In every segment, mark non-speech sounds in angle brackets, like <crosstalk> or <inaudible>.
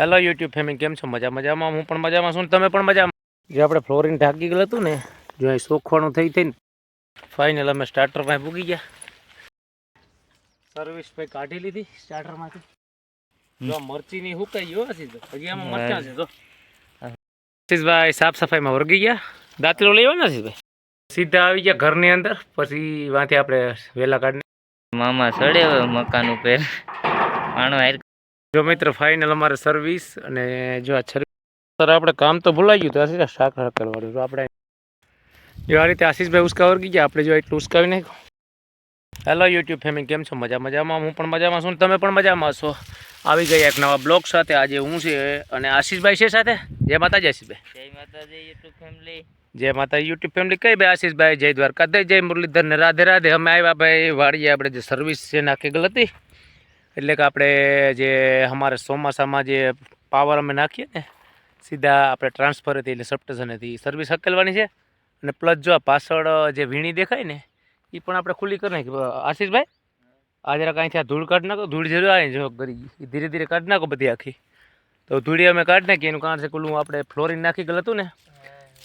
Hello YouTube family કેમ છો? મજા મજામાં? હું પણ મજામાં છું તમે પણ મજામાં? જે આપણે ફ્લોરિન ઢાંકી ગયેલું હતું ને જો અહીં સોખવાનું થઈ થઈને ફાઇનલ અમે સ્ટાર્ટર પાસે પૂગી ગયા. સર્વિસ ભાઈ કાઢી લીધી સ્ટાર્ટરમાંથી જો મરચી ની હુકાઈ ગયો હશે તો. હજી આમાં મરચા છે જો. આશીષભાઈ સાફ સફાઈમાં વર્ગી ગયા. દાંતરો લેવાના છે ભાઈ. સીધા આવી ગયા ઘરની અંદર પછી વાંથી આપણે વેલા કાઢને મામા સડે મકાન ઉપર. પાણો હાર જો મિત્ર ફાઇનલ અમારે સર્વિસ અને જો આ સર આપણે કામ તો ભૂલાઈ ગયું તો આ શાક કરવાનું. તો આપણે જો આ રીતે આશીષભાઈ ઉસકાવર ગયા આપણે જો એટલું ઉસકાવી નાખ્યું. હેલો યુટ્યુબ ફેમિલી કેમ છો? મજા મજામાં? હું પણ મજામાં છું તમે પણ મજામાં છો આવી ગયા એક નવા બ્લોગ સાથે. આજે હું છે અને આશીષભાઈ છે સાથે. જય માતાજી આશીષભાઈ. જય માતાજી યુટ્યુબ ફેમિલી જય માતા યુટ્યુબ ફેમિલી કઈ ભાઈ આશીષભાઈ? જય દ્વારકાધીશ જય મુરલીધર ને રાધે રાધે. અમે આવ્યા ભાઈ વાડીએ આપણે જે સર્વિસ છે નાખી ગયેલ હતી એટલે કે આપણે જે અમારે ચોમાસામાં જે પાવર અમે નાખીએ ને, સીધા આપણે ટ્રાન્સફર હતી એટલે સબસ્ટેશન હતી. સર્વિસ હકેલવાની છે અને પ્લસ જો આ પાછળ જે વીણી દેખાય ને એ પણ આપણે ખુલ્લી કરી નાખી. આશીષભાઈ આ જરાક અહીંથી આ ધૂળ કાઢી નાખો, ધૂળ જરૂર આવે જો કરી ધીરે ધીરે કાઢી નાખો બધી આખી. તો ધૂળી અમે કાઢી નાખી, એનું કારણ છે ખુલ્લું આપણે ફ્લોરિન નાખી ગયેલું હતું ને,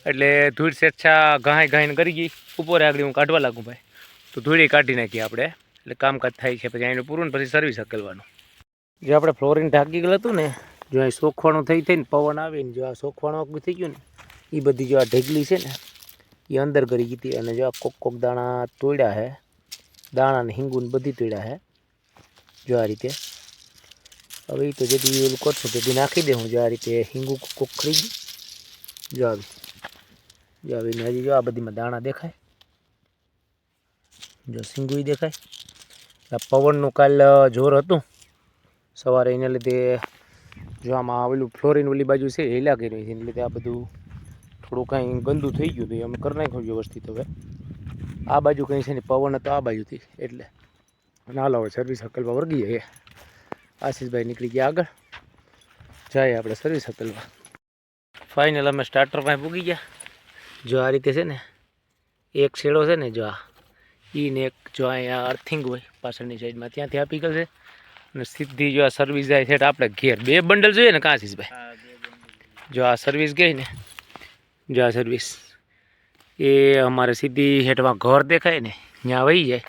એટલે ધૂળ સ્વેચ્છા ઘાય ઘાઈને કરી ગઈ. ઉપર આગળ હું કાઢવા લાગું ભાઈ. તો ધૂળી કાઢી નાખીએ આપણે. એટલે કામકાજ થાય છે, પછી એનું પૂરું ને પછી સર્વિસ હકેલવાનું જે આપણે ફ્લોરિન ઢાંકી ગયેલું હતું ને, જો અહીં સોખવાનું થઈ થઈને પવન આવીને જો આ સોખવાનું થઈ ગયું ને એ બધી જો આ ઢેગલી છે ને એ અંદર કરી ગઈ હતી અને જો આ કોક કોક દાણા તોડ્યા છે દાણા ને હિંગુને બધી તોડ્યા છે જો આ રીતે. હવે એ તો જેથી ઓલું કરશું તેથી નાખી દે હું જો આ રીતે હિંગુ કોક ખરી ગયું. જો આવી જો આવીને હજી જો આ બધીમાં દાણા દેખાય. જો સિંગુઈ દેખાય. પવનનું કાલ જોર હતું. સવારે એને લીધે જો આમાં આવેલું ફ્લોરિન ઓલી બાજુ છે હેલા કરી છે. એને લીધે આ બધું થોડું કાંઈ ગંદુ થઈ ગયું હતું. અમે કરી નાખ્યું વ્યવસ્થિત હવે. આ બાજુ કંઈ છે ને, પવન હતો આ બાજુથી. એટલે ના હાલો હવે સર્વિસ હકલમાં વર્ગી જઈએ. આશીષભાઈ નીકળી ગયા આગળ. જાય આપણે સર્વિસ હકલમાં ફાઇનલ અમે સ્ટાર્ટર પાસે પૂગી ગયા. જો આ રીતે છે ને, એક છેડો છે ને, જો આ ઈ ને એક જો અહીંયા અર્થિંગ હોય પાછળની સાઈડમાં ત્યાંથી આપી છે. અને સીધી જો આ સર્વિસ જાય છે આપણે ઘેર. બે બંડલ જોઈએ ને કાશીષભાઈ જો આ સર્વિસ ગઈ ને જો આ સર્વિસ એ અમારે સીધી હેઠમાં ઘર દેખાય ને ત્યાં વહી જાય.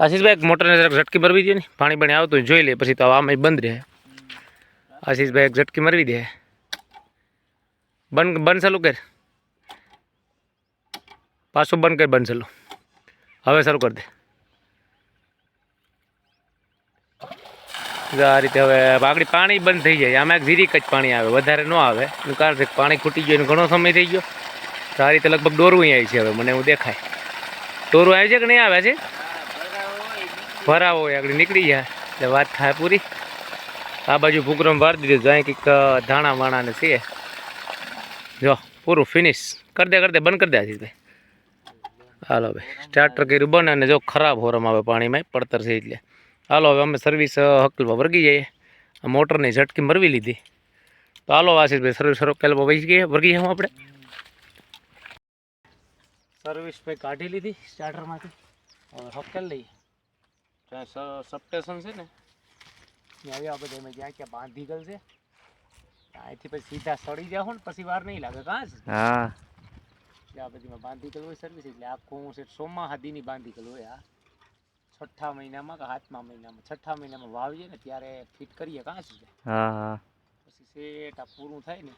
આશીષભાઈ એક મોટરને જરાક ઝટકી મરવી દે ને પાણી પાણી આવતું હોય જોઈ લે પછી તો આમાં બંધ રહે. આશીષભાઈ એક ઝટકી મરવી દે. બંધ બંધ ચાલુ કર. પાછું બંધ કર બંધ ચાલુ. હવે શરૂ કરી દે. આ રીતે હવે આગળ પાણી બંધ થઈ જાય. આમાં એક ઝીરીક જ પાણી આવે. વધારે ન આવે. એનું કારણ છે પાણી ખૂટી ગયું ઘણો સમય થઈ ગયો. તો આ રીતે લગભગ દોરવું આવી છે હવે. મને એવું દેખાય. દોરવું આવે છે કે નહીં આવે છે? ભરાવો આગળ નીકળી જાય. એટલે વાત થાય પૂરી. આ બાજુ ભૂકરમ વાર દીધું. જાય કંઈક ધાણા વાણાને છે. જો, પૂરું ફિનિશ કરી દે કરી દે. બંધ કરી દે, આશીષભાઈ. હાલો ભાઈ સ્ટાર્ટર કર્યું બને અને જો ખરાબ હોરમ આવે પાણીમાં પડતર છે એટલે. હાલો હવે અમે સર્વિસ હકલમાં વર્ગી જઈએ. આ મોટરની ઝટકી મરવી લીધી. તો હાલો આશીષભાઈ સર્વિસ હકલમાં વહી ગઈએ વર્ગી જઈએ આપણે? સર્વિસ ભાઈ કાઢી લીધી સ્ટાર્ટરમાંથી હવે હકેલ લઈએ. ત્યાં સબસ્ટેશન છે ને? ત્યાં આવ્યા બધા અમે જ્યાં ક્યાં બાંધી ગયેલ છે. અહીંથી પછી સીધા સડી જાઓ ને પછી વાર નહીં લાગે. કાં છે? હા. એટલે આ બધીમાં બાંધી ગયેલું હોય સર્વિસ એટલે આખું છે સોમા હાદીની બાંધી ગયેલું હોય આ. છઠ્ઠા મહિનામાં કે સાતમા મહિનામાં? છઠ્ઠા મહિનામાં વાવીએ ને ત્યારે ફિટ કરીએ કાં હા હા. પછી સેટ આ પૂરું થાય ને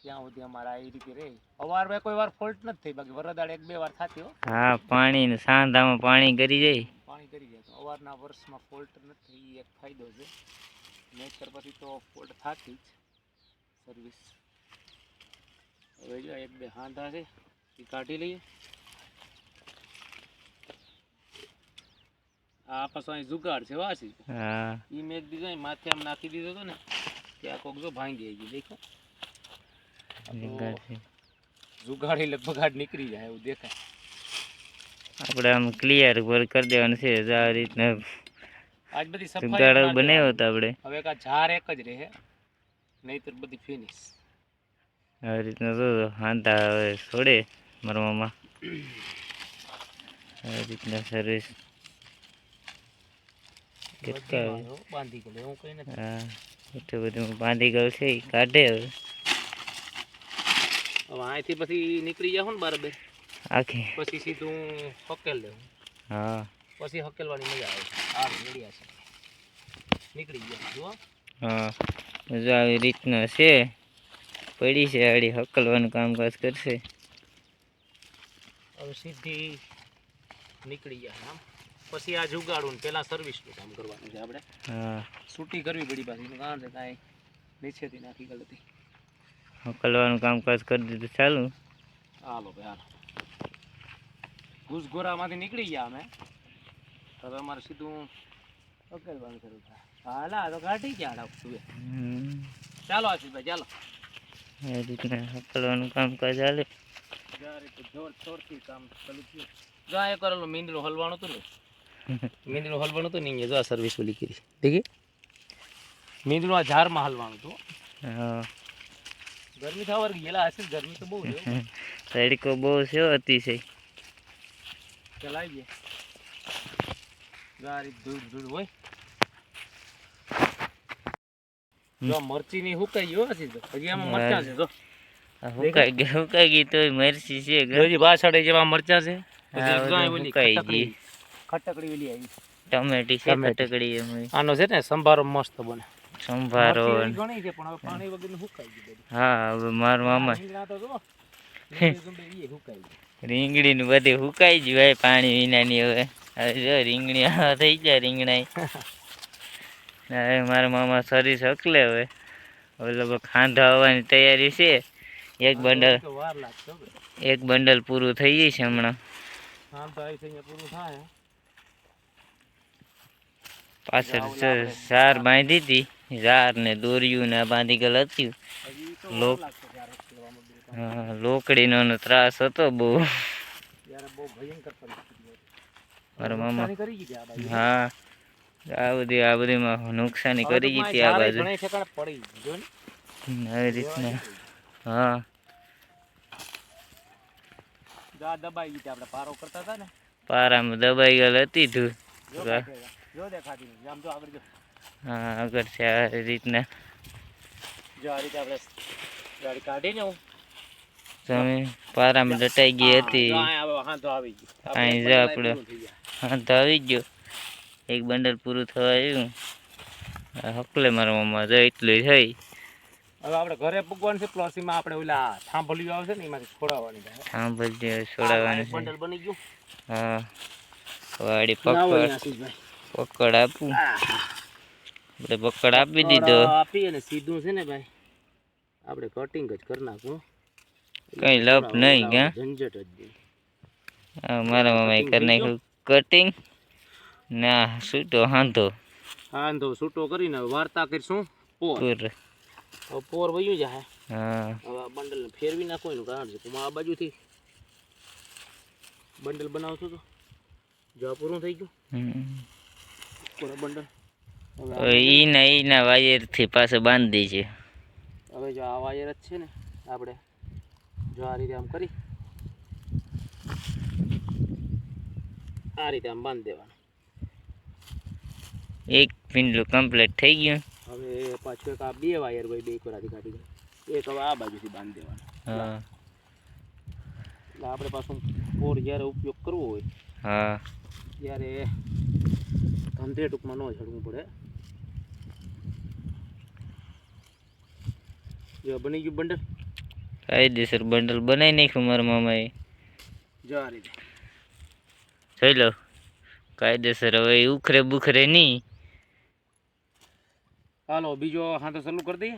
ત્યાં સુધી અમારા એ રીતે રહે. અવાર બે કોઈ વાર ફોલ્ટ નથી થઈ બાકી વરદાળ એક બે વાર થતી હો. હા પાણી ને સાંધામાં પાણી કરી જાય. પાણી કરી જાય તો અવારના વર્ષમાં ફોલ્ટ નથી એક ફાયદો છે. નહીતર પછી તો ફોલ્ટ થતી જ સર્વિસ હવે જો એક બે હાંધા છે એ કાઢી લઈએ આ પાછો અહીં જુગાડ છે વાસી હા ઈ મેં એક દીધો અહીં માથે આમ નાખી દીધો હતો ને ત્યાં કોક જો ભાંગી ગઈ દેખો આ તો જુગાડ છે. જુગાડી લગભગ આડ નીકળી જાય એવું દેખાય આપણે આમ ક્લિયર પર કરી દેવાનું છે તો આ રીતના આજ બધી સફાઈ જુગાડ ના બનાવ્યો દેવાની. તો આપણે હવે એક આ ઝાર એક જ રહે નહીતર બધી ફિનિશ આવી રીતના તો હાંતા હવે છોડે મરવામાં આવી રીતના સર્વિસ કેટલા બાંધી ગયેલું એવું કઈ નથી. હા એટલું બધું બાંધી ગયું છે કાઢે હવે. હવે અહીંથી પછી નીકળી જાવ ને બરાબર આખી? પછી સીધું હકેલ લેવું. હા. પછી હકેલવાની મજા આવે. આ મળ્યા છે. નીકળી ગયા જુઓ. હા જો આવી રીતના છે. પડી છે આડી હકલવાનું કામકાજ કરશે. હવે સીધી નીકળી ગયા આમ. પછી આ જુગાડું પેલા સર્વિસનું કામ કરવાનું છે આપણે. હા. છૂટી કરવી પડી પાછી કારણ છે કાંઈ નીચેથી નાખી ગઈ હકલવાનું કામકાજ કરી દીધું. ચાલુ? હાલો ભાઈ હાલો. ઘૂસઘોરામાંથી નીકળી ગયા અમે. હવે અમારે સીધું હકલવાનું શરૂ થાય. હાલા આ તો કાઢી ગયા હાડા. ચાલો આશીષભાઈ ચાલો. એ રીતના હકલવાનું કામકાજ ચાલે જોર જોરથી કામ ચાલુ થયું જો આ કરેલું મીંદડું હલવાનું હતું ને મીંદડું હલવાનું હતું ને અહીંયા જો આ સર્વિસ ઓલી કરી. દેખી? મીંદડું આ ઝારમાં હલવાનું હતું. હા. ગરમી થવા ગયેલા હશે ગરમી તો બહુ છે. તડકો બહુ છે અતિશય. ચલાવી ગયા ગાડી ધૂળ ધૂળ હોય. જો મરચી ની હુકાઈ ગયો તો. હજી આમાં મરચા છે જો. હુકાઈ ગઈ હુકાઈ ગઈ તોય મરચી છે. હજી પાછળ જેવા મરચા છે. હુકાઈ ગઈ. ખટકડી ઓલી આવી. ટમેટી છે ખટકડી એમ આનો છે ને સંભારો મસ્ત બને. સંભારો ઘણી છે પણ હવે પાણી વગર હુકાઈ ગઈ હા હવે માર મામા. રીંગણા તો ને બધી હુકાઈ જ હોય પાણી વિનાની હવે હવે જો રીંગણી થઈ જાય રીંગણા <laughs> હવે મારા મામા સરી શકલે હવે. હવે લગભગ ખાંધા આવવાની તૈયારી છે. એક બંડલ. એક બંડલ પૂરું થઈ હમણાં. અહીંયા પૂરું થાય પાછળ ઝાર બાંધી હતી. ઝાર ને દોર્યું ને બાંધી ગયેલ હતું. લોકડીનો ત્રાસ હતો બહુ. મારા મામા. હા. આ બધી આ બધીમાં નુકસાની કરી ગઈ આ બાજુ. આવી રીતના. હા. દબાઈ ગઈ આપણે પારો કરતા હતા ને? પારામાં દબાઈ ગયેલ હતી તું જો વાહ. કાંઈ જો દેખાતી આમ જો આગળ જો. હા આગળ છે આ રીતના. જો આ રીતે આપણે ગાડી કાઢીને હું. તમે પારામાં દટાઈ ગઈ હતી. અહીં જો આપણે-. હા તો આવી ગયો. એક બંડલ પૂરું થવા આવ્યું હકલે મારા મમ્મા જો એટલું થઈ હવે આપણે ઘરે પૂગવાનું છે પ્લોસીમાં આપણે ઓલા થાંભલ્યું આવશે ને એમાંથી છોડાવવાની છે. બધી છોડાવવાનું છે. બંડલ બની ગયું. હા. વાડી પકડ. પકડ આપું. આપણે પકડ આપી દીધો. આપી અને સીધું છે ને ભાઈ. આપણે કટિંગ જ કરી નાખું. કઈ લપ નહીં ક્યાં ઝંઝટ જ મારા મમ્માએ કરી નાખ્યું. કટિંગ ના સૂટો હાંધો. હાંધો સૂટો કરીને વાર્તા કરીશું. પોર. પૂર. વયું જાય હા. હવે બંડલ ફેરવી નાખો એનું કારણ છે આ બાજુથી બંડલ બનાવશો તો જવા પૂરું થઈ ગયું. પૂરા બંડલ. હવે ના ઈ ના વાયરથી પાછો બાંધી છે. હવે જો આ વાયર જ છે ને આપણે જો આ રીતે આમ કરી. આ રીતે આમ બાંધી દેવાનું. એક પિંડલું કમ્પ્લીટ થઈ ગયું. હવે પાછું એક આ બે વાયર હોય બે કોરાથી કાઢી દે. એક હવે આ બાજુથી બાંધી દેવાનો. હા. એટલે આપણે પાછું કોર જ્યારે ઉપયોગ કરવો હોય હા. ત્યારે ધંધે ટૂંકમાં ન ઝડવું પડે. જો બની ગયું બંડલ કાયદેસર બંડલ બનાવી નાખ્યું મારા મામાએ. જો આ રીતે. જોઈ લો. કાયદેસર હવે ઉખરે બુખરે નહીં. હાલો બીજો હા તો ચાલુ કરી દઈએ.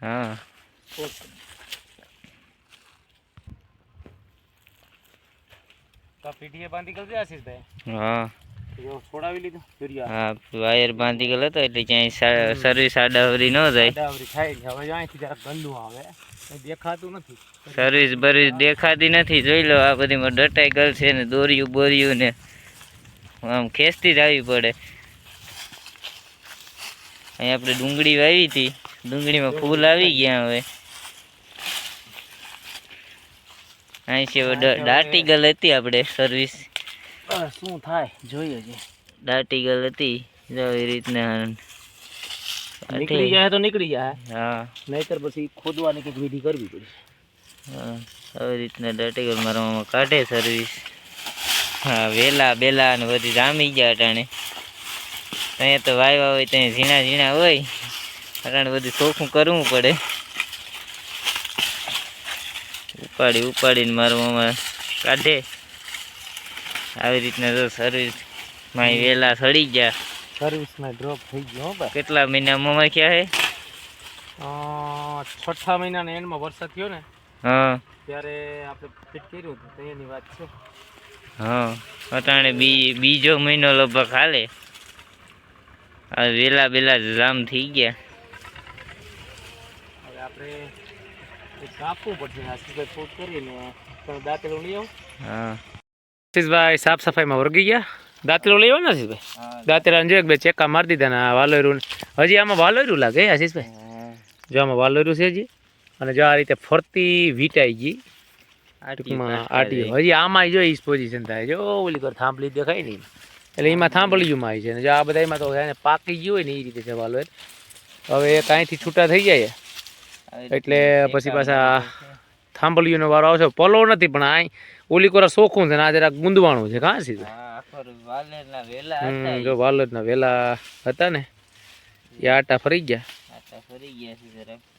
હા. તો પીઠીએ બાંધી કરજે આશીષભાઈ હા. છોડાવી લીધું હા વાયર બાંધી ગયેલો હતો એટલે ક્યાંય સર્વિસ આડાવરી ન જાય. આડાવરી થાય હવે અહીંથી જરાક ગંદુ આવે. દેખાતું નથી. સર્વિસ બર્વિસ દેખાતી નથી જોઈ લો આ બધીમાં ડટાઈ ગયેલ છે ને દોર્યું બોર્યું ને આમ ખેંચતી જ આવી પડે. અહીં આપણે ડુંગળી વાવી હતી. ડુંગળીમાં ફૂલ આવી ગયા હવે. અહીં છે હવે ડ- હતી આપણે સર્વિસ શું થાય? જોઈએ છે. દાટી હતી. જો એ રીતના નીકળી જાય તો નીકળી જાય. હા. નહીતર પછી ખોદવાની કંઈક વિધિ કરવી પડે. હા. આવી રીતના દાટેગર મારા મામા કાઢે સર્વિસ હા વેલા બેલા ને બધી જામી ગયા અટાણે અહીંયા તો વાયવા હોય ત્યાં ઝીણા ઝીણા હોય. અટાણે બધું ચોખ્ખું કરવું પડે. ઉપાડી ઉપાડીને મારું મામા કાઢે. આવી રીતના તો સર્વિસમાં વેલા સડી ગયા. સર્વિસમાં ડ્રોપ થઈ ગયો હો કેટલા મહિના મામા ક્યાં હે? છઠ્ઠા મહિનાના એન્ડમાં વરસાદ થયો ને હા. ત્યારે આપણે ફિટ કર્યું હતું તો એની વાત છે. હા. અટાણે બીજો મહિનો લગભગ હાલે. વેલા બેલા જામ થઈ ગયા. હવે આપણે એક કાપવું પડશે આશીષભાઈ ફોટ કરીને પણ દાંતેલું લઈ આવો. હા. આશીષભાઈ સાફ સફાઈમાં વર્ગી ગયા? દાંતેલું લઈ આવો ને આશીષભાઈ દાંતેલા. જો એક બે ચેક્કા મારી દીધા ને આ વાલોયરું હજી આમાં વાલોયરું લાગે આશીષભાઈ જો આમાં વાલોયરું છે હજી. અને જો આ રીતે ફરતી વીટાઈ ગઈ. ટૂંકમાં આટી હજી આમાં જો ઈ પોઝિશન થાય. જો ઓલી કર થાંભલી દેખાય ને એટલે એમાં થાંભલીયુંમાં આવી છે જો આ બધા એમાં તો એને પાકી ગયું હોય ને એ રીતે જવા લો હવે એ કાંઈથી છૂટા થઈ જાય. એટલે પછી પાછા થાંભલીઓનો વારો આવશે. પલો નથી પણ આ ઓલી કોરા શોખું છે ને આ જરાક ગુંદવાણું છે કાં સીધું વેલા હમ, હતા જો વાલોદના વેલા હતા ને એ આટા ફરી ગયા.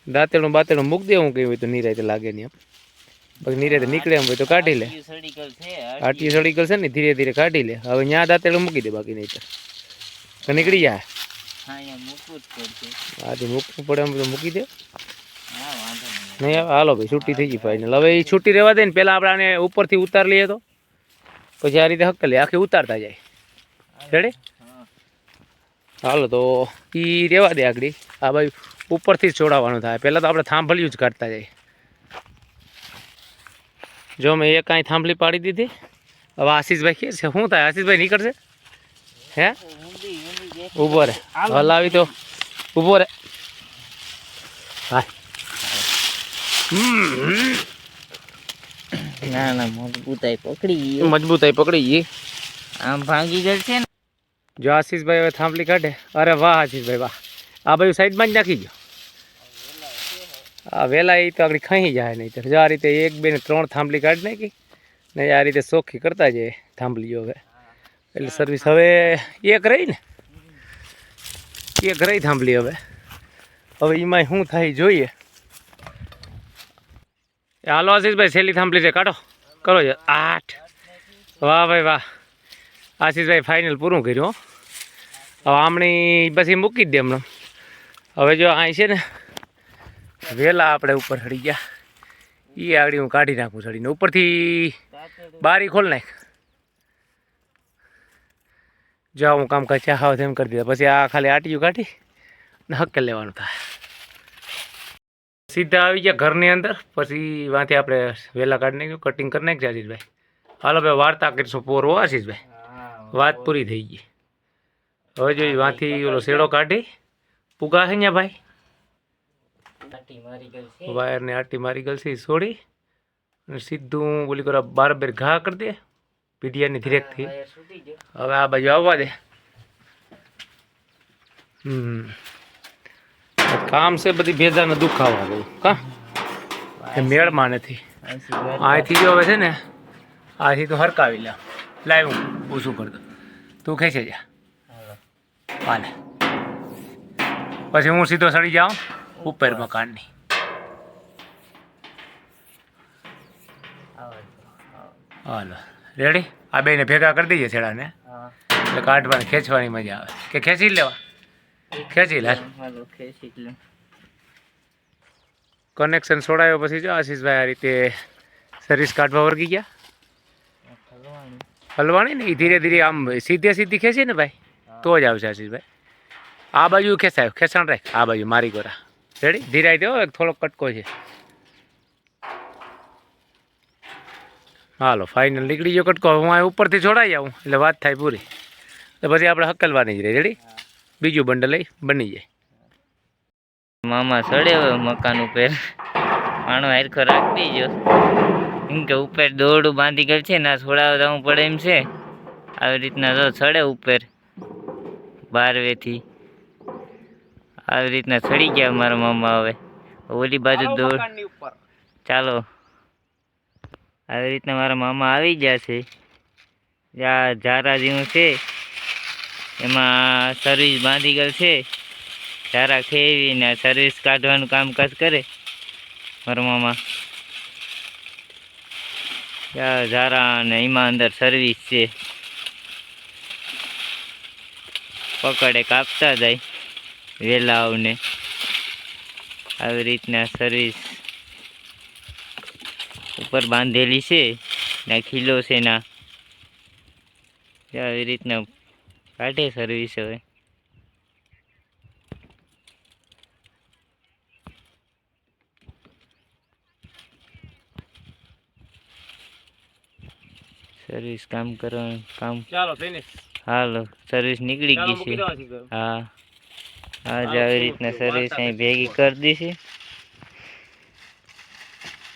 દાંતેડું બાતેડું મૂક દેવું હું કેવું તો નિરાયતે લાગે નહીં એમ. બાકી નીરે નીકળે એમ હોય તો કાઢી લે. આટલી છે સડી કરશે ને ધીરે ધીરે કાઢી લે. હવે ત્યાં દાંતેડું મૂકી દે બાકી નહીં તો. નીકળી જાય હા મૂકવું પડે એમ તો મૂકી દે. નહીં. હાલો ભાઈ છૂટી થઈ ગઈ ભાઈ હવે એ છૂટી રહેવા દે ને પહેલાં આપણે આને ઉપરથી ઉતાર લઈએ તો. પછી આ રીતે હક્ક લે આખી ઉતારતા જાય. રેડી હાલો તો એ રહેવા દે આગળ. આ ભાઈ ઉપરથી જ છોડાવવાનું થાય. પહેલાં તો આપણે થાંભલિયું જ કાઢતા જાય. જો મેં એક કાંઈ થાંભલી પાડી દીધી હવે આશીષભાઈ કે છે શું થાય આશીષભાઈ નીકળશે હે ઊંધી ઊંધી જે ઊભો રે હલાવી તો ઊભો રે હા હમ ના ના મજબૂતાઈ પકડી ગયો મજબૂતાઈ પકડી ગઈ આમ ભાંગી ગયેલ છે ને જો આશીષભાઈ હવે થાંભલી કાઢે અરે વાહ આશીષભાઈ વાહ આ ભાઈ સાઈડમાં જ નાખી ગયો આ વહેલા એ તો આગળ ખાઈ જાય નહીં તો જો આ રીતે એક બે ને ત્રણ થાંભલી કાઢી નાખી ને આ રીતે ચોખ્ખી કરતા જાય થાંભલીઓ હવે. એટલે સર્વિસ હવે એક રહી ને. એક રહી થાંભલી હવે. હવે એમાં શું થાય જોઈએ. હાલો આશીષભાઈ છેલ્લી થાંભલી છે. કાઢો. કરો છો. આઠ. વાહ ભાઈ વાહ. આશીષભાઈ ફાઇનલ પૂરું કર્યું હો. હવે આમણી પછી મૂકી જ દે હમણાં. હવે જો અહીં છે ને વહેલા આપણે ઉપર ચડી ગયા. એ આગળ હું કાઢી નાખું ચડીને. ઉપરથી બારી ખોલ નાખ. જો હું કામ કાંઈ ચાહાવ તેમ કરી દીધા. પછી આ ખાલી આટીયું કાઢી ને હક્કે લેવાનું થાય. સીધા આવી ગયા ઘરની અંદર. પછી વાંથી આપણે વહેલા કાઢી નાખ્યું. કટિંગ કરી નાખ્યું આશીષભાઈ હાલો ભાઈ, વાર્તા કરીશું. પોરો આશીષભાઈ વાત પૂરી થઈ ગઈ. હવે જોઈ વાંથી ઓલો શેડો કાઢી. પુગા છે ને ભાઈ? વાયરને આટી મારી ઈ છોડી અને સીધું બોલી કરો બાર બેર ઘા કરી દે પીડિયાની ધીરેકથી હવે આ બાજુ આવવા દે. હમ. કામ છે બધી ભેજાને દુખાવા ગયું કા? મેળમાં નથી. અહીંથી જો હવે છે ને આથી તો હરકાવી લે. લાવ હું ઓછું કરતો તું ખેંચે જા. હાલે. પછી હું સીધો સડી જાઉં. ઉપર મકાનની. હાલો. રેડી આ બેને ભેગા કરી દઈએ છેડાને. એટલે કાઢવાની ખેંચવાની મજા આવે. કે ખેંચી લેવા? ખેંચી લે. કનેક્શન છોડાયો પછી જો આશીષભાઈ આ રીતે સર્વિસ કાઢવા વર્ગી ગયા? હલવાણી. ને? એ ધીરે ધીરે આમ સીધે સીધી ખેંચી ને ભાઈ? તો જ આવશે આશીષભાઈ. આ બાજુ ખેંચાય ખેંચાણ રાખ. આ બાજુ મારી ગોરા. રેડી? ધીરાઈ દો થોડોક કટકો છે. હાલો ફાઇનલ નીકળી ગયો કટકો. હું આ ઉપરથી છોડાઈ આવું, એટલે વાત થાય પૂરી. તો પછી આપણે હકલવાની જ રહી. રેડી? બીજું બંડલ બની જાય. મામા સડે હવે મકાન ઉપર. માણો હારખો રાખી દેજો. એમ કે ઉપર દોરડું બાંધી ગયેલ છે ના છોડાવવા જવું પડે એમ છે. આવી રીતના તો સડે ઉપર. બારવેથી આવી રીતના ચડી ગયા મારા મામા હવે. ઓલી બાજુ દોડ. ચાલો. આવી રીતના મારા મામા આવી ગયા છે. જ્યાં ઝારા જેવું છે. એમાં સર્વિસ બાંધી ગયેલ છે. ઝારા ખેવીને સર્વિસ કાઢવાનું કામકાજ કરે. મારા મામા. ઝારા અને એમાં અંદર સર્વિસ છે. પકડે કાપતા જાય. વેલાઓને આવી રીતના સર્વિસ ઉપર બાંધેલી છે ના ખીલો છે ના આવી રીતના કાઢે સર્વિસ હવે. સર્વિસ કામ કરવાનું કામ ચાલો હાલો સર્વિસ નીકળી ગઈ છે. હા. આજ આવી રીતના સર્વિસ અહીં ભેગી કરી દીધી.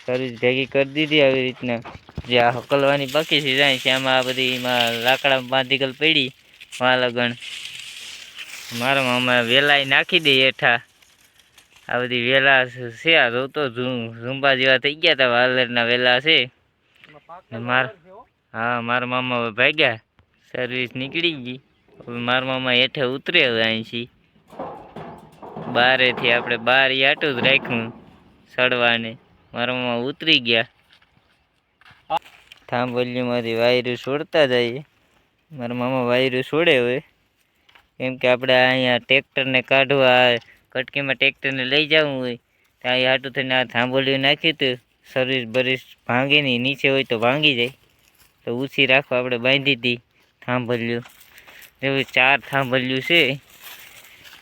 સર્વિસ ભેગી કરી દીધી આવી રીતના. જે આ હકલવાની બાકી છે જાય છે આમાં આ બધી એમાં લાકડા બાંધી ગયેલ પડી. વાલગણ. મારા મામા વેલાય નાખી દે હેઠા. આ બધી વેલા છે આ તો ઝુંબા જેવા થઈ ગયા હતા વાલરના વેલા છે. મારા હા. મારા મામા ભાગ્યા. સર્વિસ નીકળી ગઈ. હવે મારા મામા હેઠે ઉતરે હવે અહીંથી. બારેથી આપણે બાર આટું જ રાખ્યું સડવાને મારા મામા ઉતરી ગયા. થાંભલીમાંથી વાયરું છોડતા જઈએ. મારા મામા વાયરું છોડે હવે. કેમ કે આપણે અહીંયા ટ્રેક્ટરને કાઢવા, કટકીમાં ટ્રેક્ટરને લઈ જવું હોય. ત્યાં અહીંયા હાટું થઈને આ થાંભલ્યું નાખ્યું હતું. સર્વિસ બરીસ ભાંગે નહીં, નીચે હોય તો ભાંગી જાય. તો ઊંચી રાખવા આપણે બાંધી હતી થાંભલિયું એવું ચાર થાંભલિયું છે.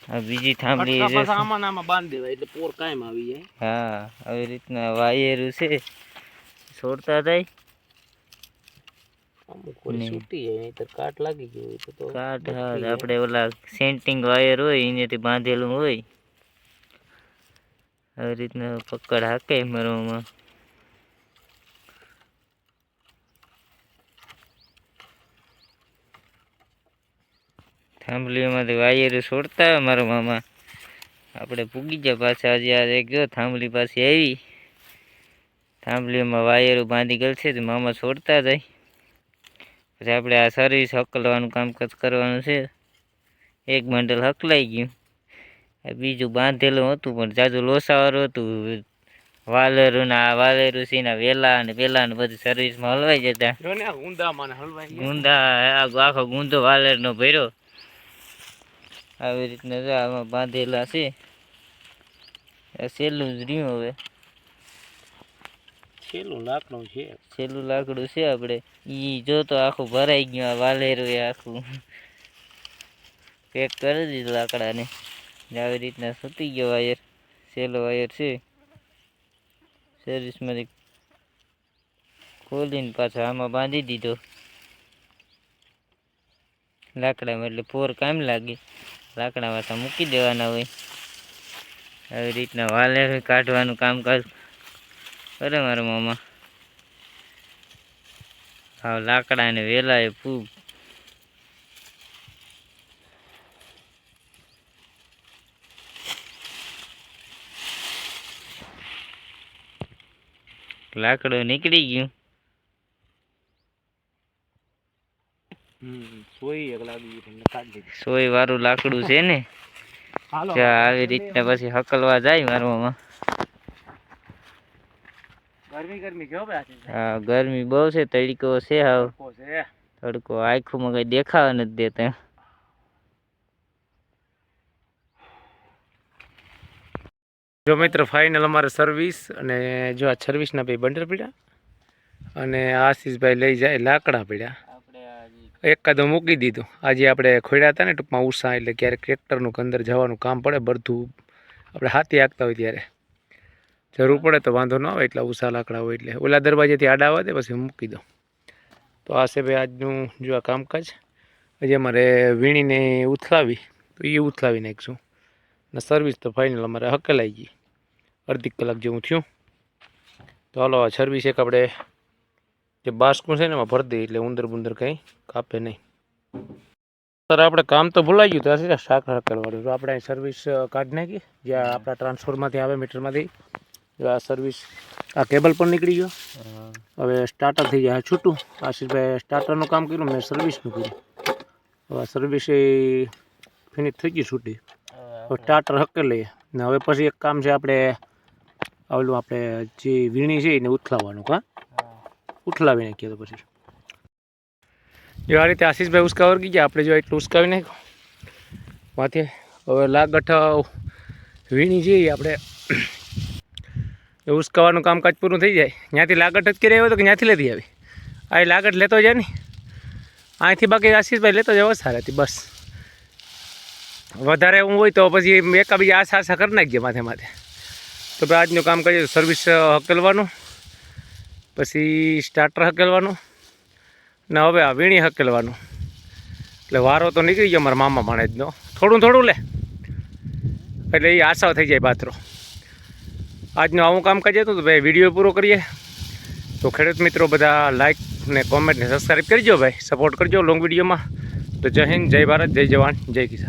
બીજી થાંભલી. આમાં આમાં બાંધી દેવાય એટલે પોર કાયમ આવી જાય. હા આવી રીતના વાયરું છે. છોડતા થાય. આપણે ઓલા સેન્ટિંગ વાયર હોય એનેથી બાંધેલું હોય. આવી રીતના પકડ હાકે મરવામાં. થાંભલીમાંથી વાયર છોડતા મારા મામા. આપણે પૂગી ગયા પાછા આજે આજે ગયો થાંભલી પાછી આવી. થાંભલીમાં વાયરો બાંધી ગયેલ છે તો મામા છોડતા જાય. પછી આપણે આ સર્વિસ હકલવાનું કામકાજ કરવાનું છે. એક બંડલ હકલાઈ ગયું. આ બીજું બાંધેલું હતું પણ જાજુ લોસાવાળું હતું. વાલેરું ને આ વાલેરું છે ને વેલા ને પેલા ને બધી સર્વિસમાં હલવાઈ જતા. ગુંદા આખો ગુંદો વાલેરનો ભર્યો. આવી રીતના જો આમાં બાંધેલા છે. છેલ્લું જ રહ્યું હવે. છેલ્લું લાકડું છે. છેલ્લું લાકડું છે આપણે. ઈ જો તો આખું ભરાઈ ગયું આ વાલેરું એ આખું. પેક કરી દીધું લાકડાને. આવી રીતના સૂતી ગયો વાયર. છેલ્લો વાયર છે. સર્વિસમાંથી ખોલીને પાછો આમાં બાંધી દીધો. લાકડામાં એટલે ફોર કામ લાગે. લાકડા વાસા મૂકી દેવાના હોય. આવી રીતના વાલે કાઢવાનું કામકાજ કરે. મારા મામા. હા લાકડા ને વેલા એ ફૂગ. લાકડું નીકળી ગયું હમ સોય એક લાગી તમને કાઢી દીધી સોય વાળું લાકડું છે ને? <laughs> ચા આવી રીતના પછી હકલવા જાય મારવામાં ગરમી ગરમી કેવો હા ગરમી બહુ છે તડકો છે હાવ. તડકો આખું માં કઈ દેખાવા નથી દેતા જો મિત્ર ફાઇનલ અમારે સર્વિસ અને જો આ સર્વિસના ભાઈ બંડર પડ્યા અને આશીષભાઈ લઈ જાય લાકડા પડ્યા. એકાદો મૂકી દીધું. આજે આપણે ખોડ્યા હતા ને ટૂંકમાં ઉષા એટલે ક્યારેક ટ્રેક્ટરનું અંદર જવાનું કામ પડે, બધું આપણે હાથી હાંકતા હોય ત્યારે. જરૂર પડે તો વાંધો ન આવે, એટલા ઉષા લાકડા હોય એટલે. ઓલા દરવાજેથી આડા આવે તે પછી મૂકી દો તો આ છે ભાઈ આજનું જો આ કામકાજ. હજી અમારે વીણીને ઉથલાવી, તો એ ઉથલાવી નાખીશું અને સર્વિસ તો ફાઇનલ અમારે હકેલાઈ ગઈ. અડધી કલાક જેવું થયું. તો હાલો, આ સર્વિસ એક આપણે જે બાસ્કું છે ને એમાં ભરી દઈએ એટલે ઉંદર બુંદર કંઈ કાપે નહીં. સર આપણે કામ તો ભૂલાઈ ગયું ત્યાં હશે શાક કરવાનું. તો આપણે સર્વિસ કાઢી નાખી જ્યાં આપણા ટ્રાન્સફોર્મમાંથી આવે મીટરમાંથી આ સર્વિસ આ કેબલ પણ નીકળી ગયો. હવે સ્ટાર્ટર થઈ જાય. છૂટું. આશીષભાઈ સ્ટાર્ટરનું કામ કર્યું મેં સર્વિસનું કર્યું. હવે આ સર્વિસ એ ફિનિશ થઈ ગઈ છૂટી. હવે સ્ટાર્ટર હકે લઈએ. ને હવે પછી એક કામ છે આપણે ઓલું આપણે જે વીણી છે એને ઉથલાવવાનું હા? ઉથલાવી નાખીએ તો પછી. જો આ રીતે આશીષભાઈ ઉસકાવર ગઈ ગયા. આપણે જો એટલું ઉસકાવી નાખ્યું. માથે હવે લાગઠ વીણી જઈએ આપણે. એ ઉસકાવાનું કામકાજ પૂરું થઈ જાય. ત્યાંથી લાગઠ જ કરી આવ્યો તો કે ત્યાંથી લેતી આવી. આ લાગટ લેતો જાય ને. અહીંથી બાકી આશીષભાઈ લેતો જાય સારાથી, બસ. વધારે હું હોય તો પછી એકાબીજા આશા આશા કરી નાખીએ માથે માથે. તો ભાઈ આજનું કામ કરીએ સર્વિસ હકેલવાનું. પછી સ્ટાર્ટર હકેલવાનું ને હવે આ વીણી હકેલવાનું. એટલે વારો તો નીકળી ગયો મારા મામા માણેજનો. થોડું થોડું લે. એટલે એ આશા થઈ જાય પાત્રો. આજનું આવું કામ કરીએ તો ભાઈ વીડિયો પૂરો કરીએ. તો ખેડૂત મિત્રો બધા લાઇક ને કોમેન્ટ ને સબસ્ક્રાઈબ કરજો ભાઈ. સપોર્ટ કરજો લોંગ વિડીયોમાં તો જય હિન્દ, જય ભારત, જય જવાન, જય કિસાન.